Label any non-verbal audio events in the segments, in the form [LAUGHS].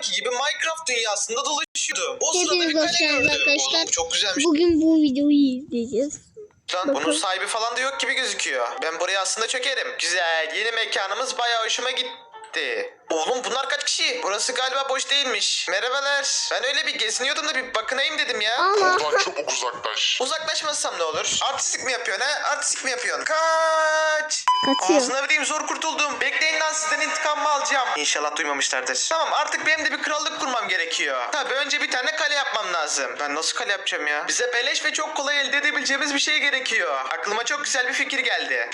zamanki gibi Minecraft dünyasında dolaşıyordum. O sırada bir kale arkadaşlar. Oğlum çok güzelmiş. Bugün bu videoyu izleyeceğiz. Lan bunun Bakın. sahibi falan da yok gibi gözüküyor. Ben buraya aslında çökerim. Güzel. Yeni mekanımız bayağı hoşuma gitti. Oğlum bunlar kaç kişi? Burası galiba boş değilmiş. Merhabalar. Ben öyle bir geziniyordum da bir bakınayım dedim ya. Buradan çabuk uzaklaş. [LAUGHS] Uzaklaşmazsam ne olur? Artistik mi yapıyorsun ha? Artistik mi yapıyorsun? Kaç! Kaçıyor. Ağzına vereyim zor kurtuldum. Bekleyin lan sizden intikamımı alacağım. İnşallah duymamışlardır. Tamam artık benim de bir krallık kurmam gerekiyor. Tabii önce bir tane kale yapmam lazım. Ben nasıl kale yapacağım ya? Bize beleş ve çok kolay elde edebileceğimiz bir şey gerekiyor. Aklıma çok güzel bir fikir geldi.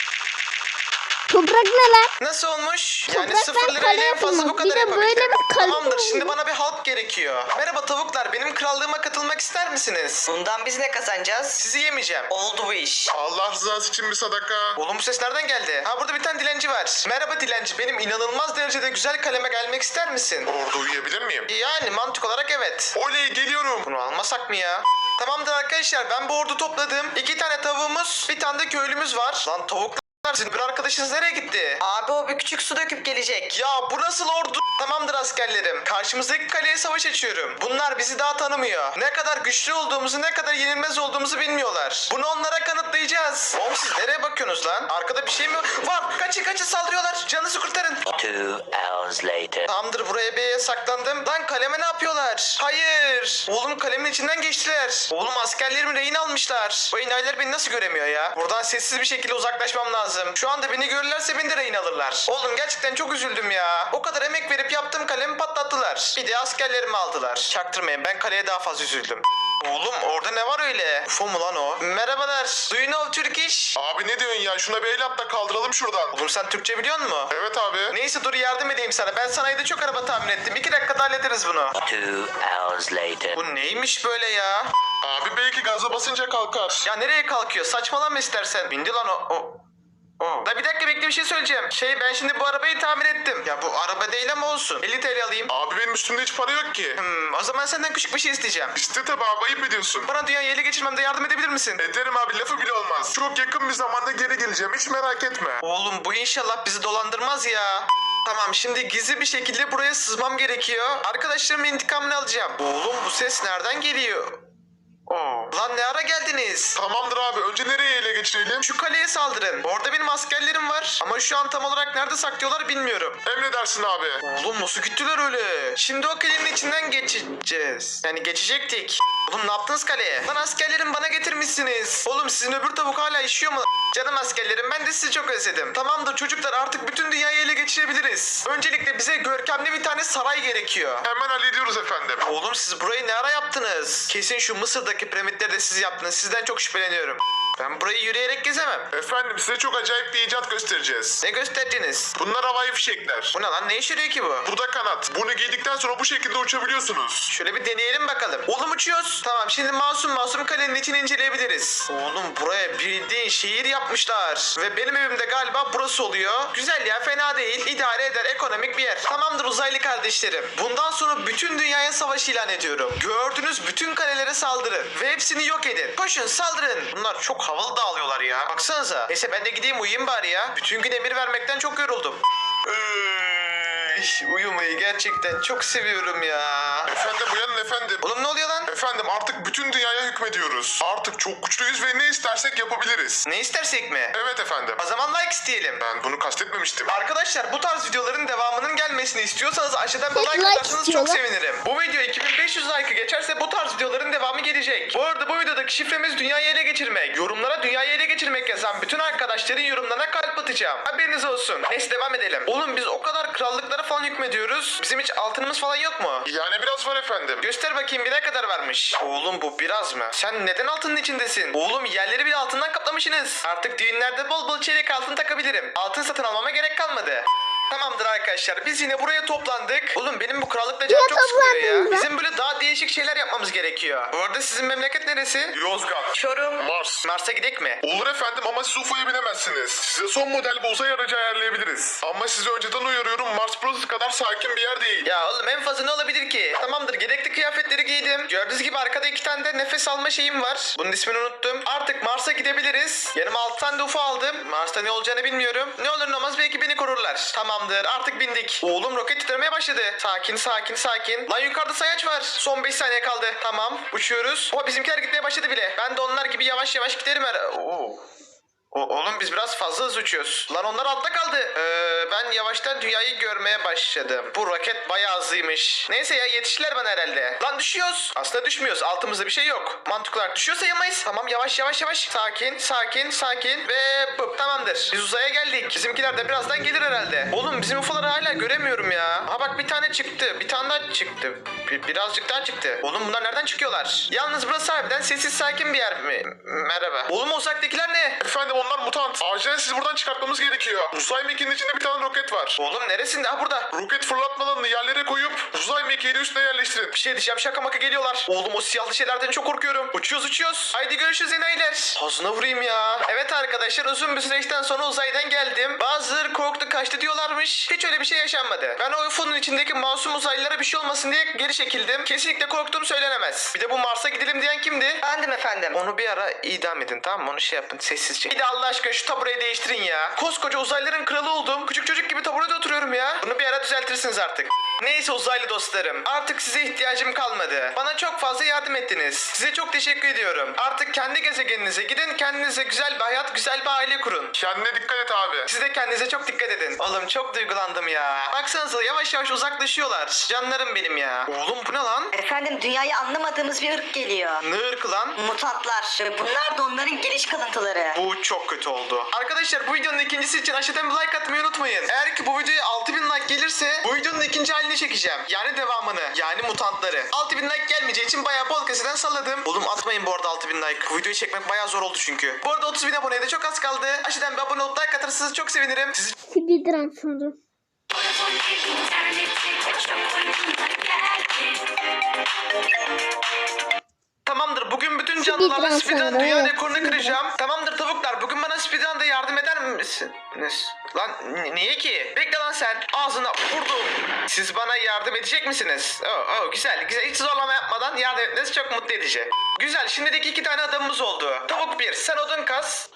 Toprak ne lan? Nasıl olmuş? Yani Topraktan sıfır lirayla kale en fazla bu yapılmaz. Bir kadar de böyle yapabildim. bir kale Tamamdır şimdi bana bir halk gerekiyor. Merhaba tavuklar benim krallığıma katılmak ister misiniz? Bundan biz ne kazanacağız? Sizi yemeyeceğim. Oldu bu iş. Allah rızası için bir sadaka. Oğlum bu ses nereden geldi? Ha burada bir tane dilenci var. Merhaba dilenci benim inanılmaz derecede güzel kaleme gelmek ister misin? Orada uyuyabilir miyim? Yani mantık olarak evet. Oley geliyorum. Bunu almasak mı ya? Tamamdır arkadaşlar ben bu ordu topladım. İki tane tavuğumuz bir tane de köylümüz var. Lan tavuklar sizin bir arkadaşınız nereye gitti? Abi o bir küçük su döküp gelecek. Ya bu nasıl ordu? Tamamdır askerlerim. Karşımızdaki kaleye savaş açıyorum. Bunlar bizi daha tanımıyor. Ne kadar güçlü olduğumuzu, ne kadar yenilmez olduğumuzu bilmiyorlar. Bunu onlara kanıtlayacağız. Oğlum siz nereye bakıyorsunuz lan? Arkada bir şey mi var? Kaçın kaçın saldırıyorlar. Canınızı kurtarın. Two hours later. Tamamdır buraya bir yere saklandım. Lan kaleme ne yapıyorlar? Hayır. Oğlum kalemin içinden geçtiler. Oğlum askerlerimi rehin almışlar. Bu enayiler beni nasıl göremiyor ya? Buradan sessiz bir şekilde uzaklaşmam lazım. Şu anda beni görürlerse beni de rehin alırlar. Oğlum gerçekten çok üzüldüm ya. O kadar emek verip yaptığım kalemi patlattılar. Bir de askerlerimi aldılar. Çaktırmayın ben kaleye daha fazla üzüldüm. Oğlum orada ne var öyle? UFO mu lan o? Merhabalar. Do you know Turkish? Abi ne diyorsun ya? Şuna bir el at da kaldıralım şuradan. Oğlum sen Türkçe biliyor musun? Evet abi. Neyse dur yardım edeyim sana. Ben sanayide çok araba tahmin ettim. İki dakikada hallederiz bunu. Two hours later. Bu neymiş böyle ya? Abi belki gaza basınca kalkar. Ya nereye kalkıyor? Saçmalama istersen. Bindi lan o. o. O. Da bir dakika bekle bir şey söyleyeceğim. Şey ben şimdi bu arabayı tamir ettim. Ya bu araba değil ama olsun. 50 TL alayım. Abi benim üstümde hiç para yok ki. Hmm, o zaman senden küçük bir şey isteyeceğim. İste tabi abi ayıp ediyorsun. Bana dünyayı ele geçirmemde yardım edebilir misin? Ederim abi lafı bile olmaz. Çok yakın bir zamanda geri geleceğim hiç merak etme. Oğlum bu inşallah bizi dolandırmaz ya. Tamam şimdi gizli bir şekilde buraya sızmam gerekiyor. Arkadaşlarımın intikamını alacağım. Oğlum bu ses nereden geliyor? Lan ne ara geldiniz? Tamamdır abi önce nereye ele geçirelim? Şu kaleye saldırın. Orada benim askerlerim var. Ama şu an tam olarak nerede saklıyorlar bilmiyorum. Emredersin abi. Oğlum nasıl gittiler öyle? Şimdi o kalenin içinden geçeceğiz. Yani geçecektik. Oğlum ne yaptınız kaleye? Lan askerlerim bana getirmişsiniz. Oğlum sizin öbür tavuk hala işiyor mu? Canım askerlerim ben de sizi çok özledim. Tamamdır çocuklar artık bütün dünyayı ele geçirebiliriz. Öncelikle bize görkemli bir tane saray gerekiyor. Hemen hallediyoruz efendim. Oğlum siz burayı ne ara yaptınız? Kesin şu Mısır'daki piramitleri de siz yaptınız. Sizden çok şüpheleniyorum. Ben burayı yürüyerek gezemem. Efendim size çok acayip bir icat göstereceğiz. Ne gösterdiniz? Bunlar havai fişekler. Bu ne lan? Ne işe yarıyor ki bu? Bu da kanat. Bunu giydikten sonra bu şekilde uçabiliyorsunuz. Şöyle bir deneyelim bakalım. Oğlum uçuyoruz. Tamam şimdi masum masum kalenin içini inceleyebiliriz. Oğlum buraya bildiğin şehir yapmışlar. Ve benim evimde galiba burası oluyor. Güzel ya fena değil. İdare eder ekonomik bir yer. Tamamdır uzaylı kardeşlerim. Bundan sonra bütün dünyaya savaş ilan ediyorum. Gördüğünüz bütün kalelere saldırın. Ve hepsini yok edin. Koşun saldırın. Bunlar çok havalı dağılıyorlar ya. Baksanıza. Neyse ben de gideyim uyuyayım bari ya. Bütün gün emir vermekten çok yoruldum. Üy, Uyumayı gerçekten çok seviyorum ya. Efendim uyanın efendim. Oğlum ne oluyor lan? Efendim artık bütün dünyaya hükmediyoruz. Artık çok güçlüyüz ve ne istersek yapabiliriz. Ne istersek mi? Evet efendim. O zaman like isteyelim. Ben bunu kastetmemiştim. Arkadaşlar bu tarz videoların devamının gelmesini istiyorsanız aşağıdan bir like like atarsanız çok istiyorlar. sevinirim. Bu video 2500 like'ı geçerse bu tarz videoların devamı gelecek. Bu arada bu videodaki şifremiz dünyayı ele geçirmek. Yorumlara dünyayı ele geçirmek yazan bütün arkadaşların yorumlarına kalp atacağım. Haberiniz olsun. Neyse devam edelim. Oğlum biz o kadar krallıklara falan hükmediyoruz. Bizim hiç altınımız falan yok mu? Yani biraz var efendim. Göster bakayım bir ne kadar varmış. Oğlum bu biraz mı? Sen neden altının içindesin? Oğlum yerleri bile altından kaplamışsınız. Artık düğünlerde bol bol çeyrek altın takabilirim. Altın satın almama gerek kalmadı. Tamamdır arkadaşlar biz yine buraya toplandık. Oğlum benim bu krallıkta canım çok sıkıyor ya. toplandınız lan? Bizim böyle daha değişik şeyler yapmamız gerekiyor. Bu arada sizin memleket neresi? Yozgat. Çorum. Mars. Mars'a gidek mi? Olur efendim ama siz UFO'ya binemezsiniz. Size son model bir uzay aracı ayarlayabiliriz. Ama sizi önceden uyarıyorum Mars burası kadar sakin bir yer değil. Ya oğlum en fazla ne olabilir ki? Tamamdır gerekli kıyafetleri giydim. Gördüğünüz gibi arkada iki tane de nefes alma şeyim var. Bunun ismini unuttum. Artık Mars'a gidebiliriz. Yanıma altı tane de UFO aldım. Mars'ta ne olacağını bilmiyorum. Ne olur ne olmaz belki beni korurlar. Tamamdır artık bindik. Oğlum roket titremeye başladı. Sakin sakin sakin. Lan yukarıda sayaç var. Son 5 saniye kaldı. Tamam uçuyoruz. Oha bizimkiler gitmeye başladı bile. Ben de onlar gibi yavaş yavaş giderim her... Oo. O, oğlum biz biraz fazla hızlı uçuyoruz. Lan onlar altta kaldı. Ee, ben yavaştan dünyayı görmeye başladım. Bu roket bayağı hızlıymış. Neyse ya yetiştiler bana herhalde. Lan düşüyoruz. Aslında düşmüyoruz. Altımızda bir şey yok. Mantıklı olarak düşüyor sayılmayız. Tamam yavaş yavaş yavaş. Sakin sakin sakin. Ve bu tamamdır. Biz uzaya geldik. Bizimkiler de birazdan gelir herhalde. Oğlum bizim UFO'ları hala göremiyorum ya. Ha bak bir tane çıktı. Bir tane daha çıktı. Bir- birazcık daha çıktı. Oğlum bunlar nereden çıkıyorlar? Yalnız burası harbiden sessiz sakin bir yer mi? Merhaba. Oğlum uzaktakiler ne? Efendim onlar mutant. Acilen sizi buradan çıkartmamız gerekiyor. Uzay mekiğinin içinde bir tane roket var. Oğlum neresinde? Ha burada. Roket fırlatmalarını yerlere koyup uzay mekiğini üstüne yerleştirin. Bir şey diyeceğim şaka maka geliyorlar. Oğlum o siyahlı şeylerden çok korkuyorum. Uçuyoruz uçuyoruz. Haydi görüşürüz enayiler. Ağzına vurayım ya. Evet arkadaşlar uzun bir süreçten sonra uzaydan geldim. Bazıları korktu kaçtı diyorlarmış. Hiç öyle bir şey yaşanmadı. Ben o UFO'nun içindeki masum uzaylılara bir şey olmasın diye geri çekildim. Kesinlikle korktuğum söylenemez. Bir de bu Mars'a gidelim diyen kimdi? Bendim efendim. Onu bir ara idam edin tamam mı? Onu şey yapın sessizce. Bir Allah aşkına şu tabureyi değiştirin ya. Koskoca uzaylıların kralı oldum. Küçük çocuk gibi taburede oturuyorum ya. Bunu bir ara düzeltirsiniz artık. Neyse uzaylı dostlarım. Artık size ihtiyacım kalmadı. Bana çok fazla yardım ettiniz. Size çok teşekkür ediyorum. Artık kendi gezegeninize gidin. Kendinize güzel bir hayat, güzel bir aile kurun. Kendine dikkat et abi. Siz de kendinize çok dikkat edin. Oğlum çok duygulandım ya. Baksanıza yavaş yavaş uzaklaşıyorlar. Canlarım benim ya. Oğlum bu ne lan? Efendim dünyayı anlamadığımız bir ırk geliyor. Ne ırkı lan? Mutantlar bunlar da onların geliş kalıntıları. Bu çok kötü oldu. Arkadaşlar bu videonun ikincisi için aşağıdan bir like atmayı unutmayın. Eğer ki bu videoya 6000 like gelirse bu videonun ikinci halini çekeceğim. Yani devamını. Yani mutantları. 6000 like gelmeyeceği için bayağı bol keseden salladım. Oğlum atmayın bu arada 6000 like. Bu videoyu çekmek bayağı zor oldu çünkü. Bu arada 30 bin aboneye de çok az kaldı. Aşağıdan bir abone olup like atarsanız çok sevinirim. Sizi Speedrun sonra. Tamamdır bugün bütün canlılarla Speedrun dünya rekorunu kıracağım. Tamamdır tavuklar bugün bana speedrun'da yardım eder misiniz? Lan niye ki? Bekle lan sen ağzına vurdum. Siz bana yardım edecek misiniz? Oh, oh, güzel güzel hiç zorlama yapmadan yardım etmeniz çok mutlu edici. Güzel şimdiki iki tane adamımız oldu. Tavuk bir sen odun kas.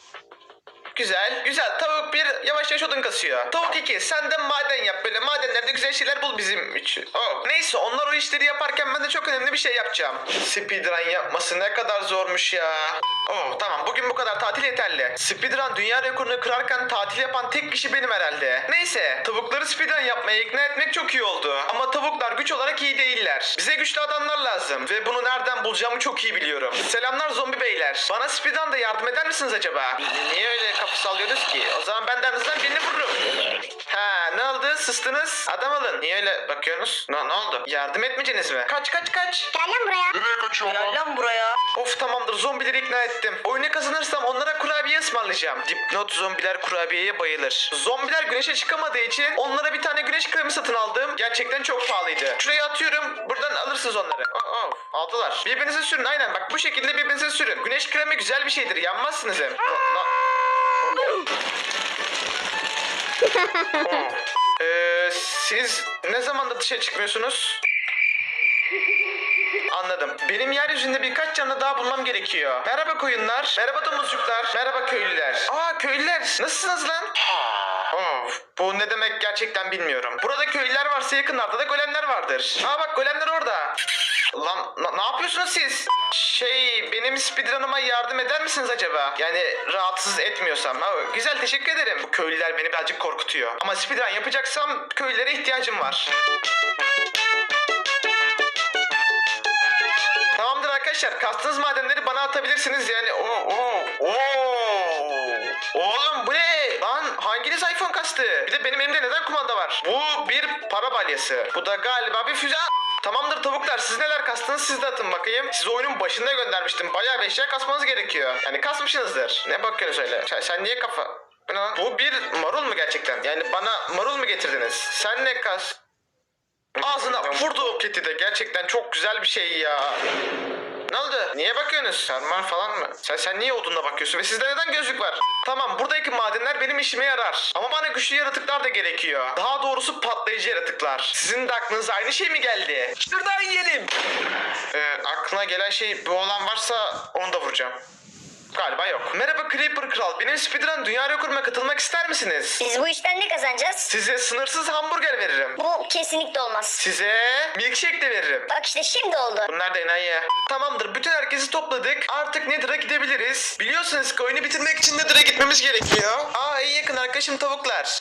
Güzel. Güzel. Tavuk bir yavaş yavaş odun kasıyor. Tavuk iki sen de maden yap. Böyle madenlerde güzel şeyler bul bizim için. Oh. Neyse onlar o işleri yaparken ben de çok önemli bir şey yapacağım. Speedrun yapması ne kadar zormuş ya. Oh tamam bugün bu kadar tatil yeterli. Speedrun dünya rekorunu kırarken tatil yapan tek kişi benim herhalde. Neyse tavukları speedrun yapmaya ikna etmek çok iyi oldu. Ama tavuklar güç olarak iyi değiller. Bize güçlü adamlar lazım. Ve bunu nereden bulacağımı çok iyi biliyorum. Selamlar zombi beyler. Bana speedrun'da yardım eder misiniz acaba? Niye öyle kapı sallıyoruz ki? O zaman benden hızlan birini vururum. Ha ne oldu? Sustınız? Adam alın. Niye öyle bakıyorsunuz? Ne, ne oldu? Yardım etmeyeceksiniz mi? Kaç kaç kaç. Gel lan buraya. Nereye kaçıyor Gel lan? lan buraya. Of tamamdır zombileri ikna ettim. Oyunu kazanırsam onlara kurabiye ısmarlayacağım. Dipnot zombiler kurabiyeye bayılır. Zombiler güneşe çıkamadığı için onlara bir tane güneş kremi satın aldım. Gerçekten çok pahalıydı. Şuraya atıyorum. Buradan alırsınız onları. Oh, oh, aldılar. Birbirinize sürün aynen bak bu şekilde birbirinize sürün. Güneş kremi güzel bir şeydir. Yanmazsınız hem. Oh, Oh. Ee, siz ne zamanda dışarı çıkmıyorsunuz? Anladım. Benim yeryüzünde birkaç canlı daha bulmam gerekiyor. Merhaba koyunlar. Merhaba domuzcuklar. Merhaba köylüler. Aa köylüler. Nasılsınız lan? Of, bu ne demek gerçekten bilmiyorum. Burada köylüler varsa yakınlarda da golemler vardır. Aa bak golemler orada. Lan na- ne yapıyorsunuz siz? Şey benim speedrun'ıma yardım eder misiniz acaba? Yani rahatsız etmiyorsam. Ha, güzel teşekkür ederim. Bu köylüler beni birazcık korkutuyor. Ama speedrun yapacaksam köylülere ihtiyacım var. Tamamdır arkadaşlar. Kastığınız madenleri bana atabilirsiniz yani. Oo, oo, oo. Oğlum bu ne? Lan hanginiz iPhone kastı? Bir de benim elimde neden kumanda var? Bu bir para balyası. Bu da galiba bir füze. Tamamdır tavuklar siz neler kastınız siz de atın bakayım. Sizi oyunun başında göndermiştim. Bayağı bir eşya kasmanız gerekiyor. Yani kasmışsınızdır. Ne bakıyorsunuz öyle? Sen, sen niye kafa... Bu? Bu bir marul mu gerçekten? Yani bana marul mu getirdiniz? Sen ne kas... Ağzına vurdu o keti de gerçekten çok güzel bir şey ya. Ne oldu? Niye bakıyorsunuz? Sarmal falan mı? Sen sen niye odunla bakıyorsun ve sizde neden gözlük var? Tamam buradaki madenler benim işime yarar. Ama bana güçlü yaratıklar da gerekiyor. Daha doğrusu patlayıcı yaratıklar. Sizin de aklınıza aynı şey mi geldi? Şuradan yiyelim. Ee, aklına gelen şey bu olan varsa onu da vuracağım. Galiba yok. Merhaba Creeper Kral. Benim speedrun dünya rekoruma katılmak ister misiniz? Biz bu işten ne kazanacağız? Size sınırsız hamburger veririm. Bu kesinlikle olmaz. Size milkshake de veririm. Bak işte şimdi oldu. Bunlar da enayi. Tamamdır. Bütün herkesi topladık. Artık Nether'a gidebiliriz. Biliyorsunuz ki oyunu bitirmek için Nether'a gitmemiz gerekiyor. Aa en yakın arkadaşım tavuklar.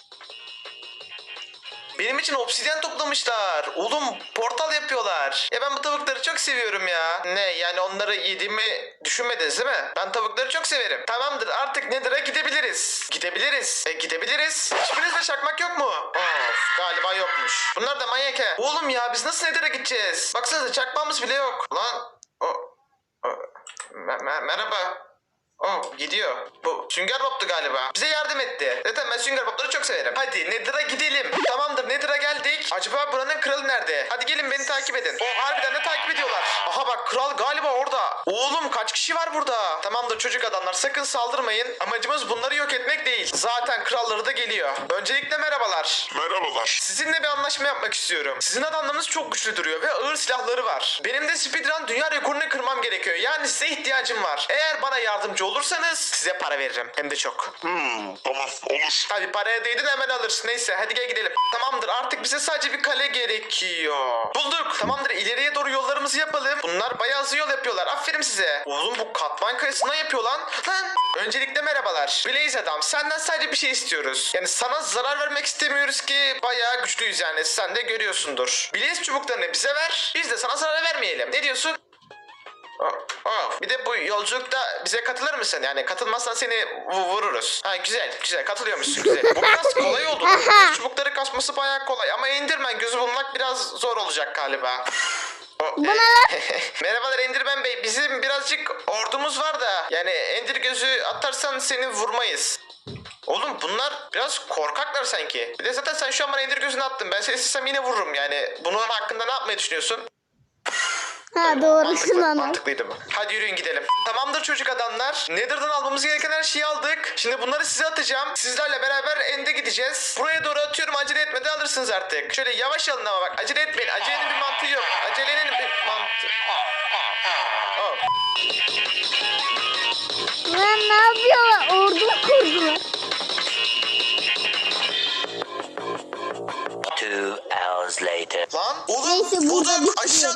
Benim için obsidyen toplamışlar. Oğlum portal yapıyorlar. Ya ben bu tavukları çok seviyorum ya. Ne yani onları yediğimi düşünmediniz değil mi? Ben tavukları çok severim. Tamamdır artık Nether'a gidebiliriz. Gidebiliriz. E gidebiliriz. Hiçbirinizde çakmak yok mu? Of galiba yokmuş. Bunlar da manyak he. Oğlum ya biz nasıl Nether'a gideceğiz? Baksanıza çakmağımız bile yok. Lan o, o me- me- merhaba. Oh gidiyor. Bu Sünger Bob'tu galiba. Bize yardım etti. Zaten ben Sünger Bob'ları çok severim. Hadi Nether'a gidelim. Tamamdır Nether'a geldik. Acaba buranın kralı nerede? Hadi gelin beni takip edin. O harbiden de takip ediyorlar. Aha bak kral galiba orada. Oğlum kaç kişi var burada? Tamamdır çocuk adamlar sakın saldırmayın. Amacımız bunları yok etmek değil. Zaten kralları da geliyor. Öncelikle merhabalar. Merhabalar. Sizinle bir anlaşma yapmak istiyorum. Sizin adamlarınız çok güçlü duruyor ve ağır silahları var. Benim de speedrun dünya rekorunu kırmam gerekiyor. Yani size ihtiyacım var. Eğer bana yardımcı olursanız size para veririm. Hem de çok. Hmm, tamam olur. Hadi paraya değdin hemen alır. Neyse hadi gel gidelim. Tamamdır artık bize sadece bir kale gerekiyor. Bulduk. Tamamdır ileriye doğru yollarımızı yapalım. Bunlar bayağı hızlı yol yapıyorlar. Aferin size. Oğlum bu katman kayasından yapıyor lan. Lan. Öncelikle merhabalar. Blaze adam senden sadece bir şey istiyoruz. Yani sana zarar vermek istemiyoruz ki bayağı güçlüyüz yani. Sen de görüyorsundur. Blaze çubuklarını bize ver. Biz de sana zarar vermeyelim. Ne diyorsun? Oh. Bir de bu yolculukta bize katılır mısın? Yani katılmazsan seni vu- vururuz. Ha güzel güzel katılıyormuşsun güzel. Bu biraz kolay oldu. [LAUGHS] Çubukları kasması bayağı kolay ama Enderman gözü bulmak biraz zor olacak galiba. O- Bu [LAUGHS] ne lan? Merhabalar Enderman Bey. Bizim birazcık ordumuz var da. Yani Ender gözü atarsan seni vurmayız. Oğlum bunlar biraz korkaklar sanki. Bir de zaten sen şu an bana Ender gözünü attın. Ben seni istesem yine vururum yani. Bunun hakkında ne yapmayı düşünüyorsun? Ha doğru lan. Mantıklıydı mı? Hadi yürüyün gidelim. Tamamdır çocuk adamlar. Nether'dan almamız gereken her şeyi aldık. Şimdi bunları size atacağım. Sizlerle beraber ende gideceğiz. Buraya doğru atıyorum. Acele etmeden alırsınız artık. Şöyle yavaş alın ama bak. Acele etmeyin. Acelenin bir mantığı yok. Acelenin bir mantığı. Oh. Lan ne yapıyorlar? Ordu kurdu. Two hours later. Lan oğlum Neyse, burada aşağı